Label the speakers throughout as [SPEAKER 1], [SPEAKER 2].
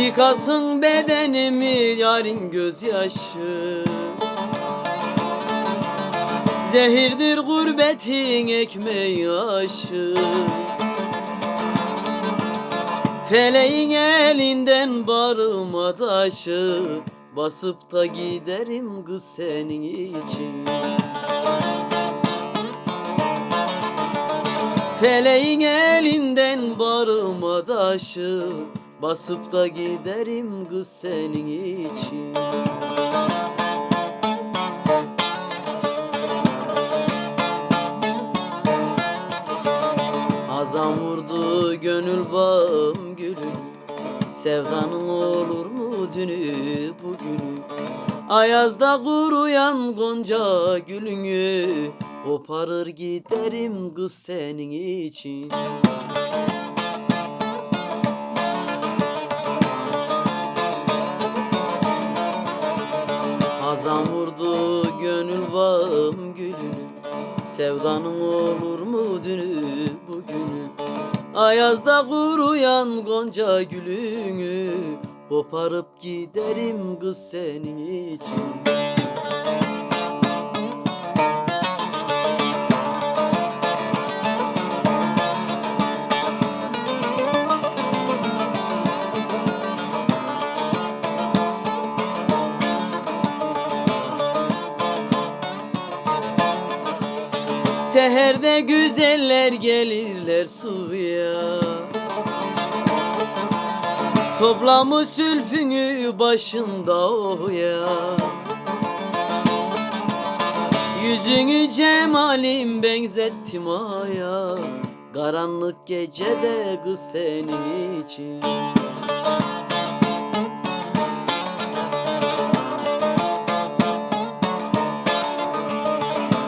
[SPEAKER 1] Yıkasın bedenimi yarın gözyaşı. Zehirdir gurbetin ekmeği aşı. Feleğin elinden barıma taşı. Basıp da giderim kız senin için. Feleğin elinden barıma taşı Basıp da giderim kız senin için. Hazan vurdu gönül bağım gülü. Sevdanın olur mu dünü bugünü? Ayazda kuruyan gonca gülünü. Koparır giderim kız senin için Hazan vurdu gönül bağım gülünü. Sevdanın olur mu dünü bugünü? Ayazda kuruyan gonca gülünü. Koparıp giderim kız senin için Seherde güzeller gelirler suya. Toplamış sülfünü başında oya. Yüzünü cemalim benzettim aya. Karanlık gecede kız senin için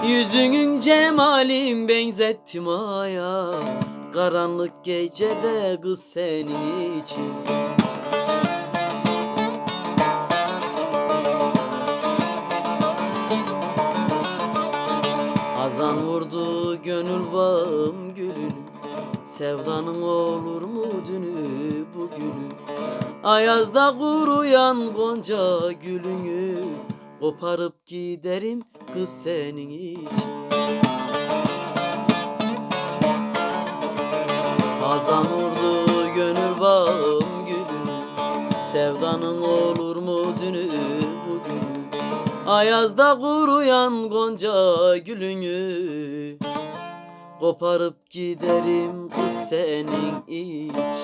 [SPEAKER 1] Yüzünün cemalim benzettim aya. Karanlık gecede kız senin için. Hazan vurdu gönül bağım gülünü. Sevdanın olur mu dünü bugünü? Ayazda kuruyan gonca gülünü Koparıp giderim kız senin için. Hazan vurdu gönül bağım gülünü Sevdanın olur mu dünü bugünü Ayazda kuruyan gonca gülünü Koparıp giderim kız senin için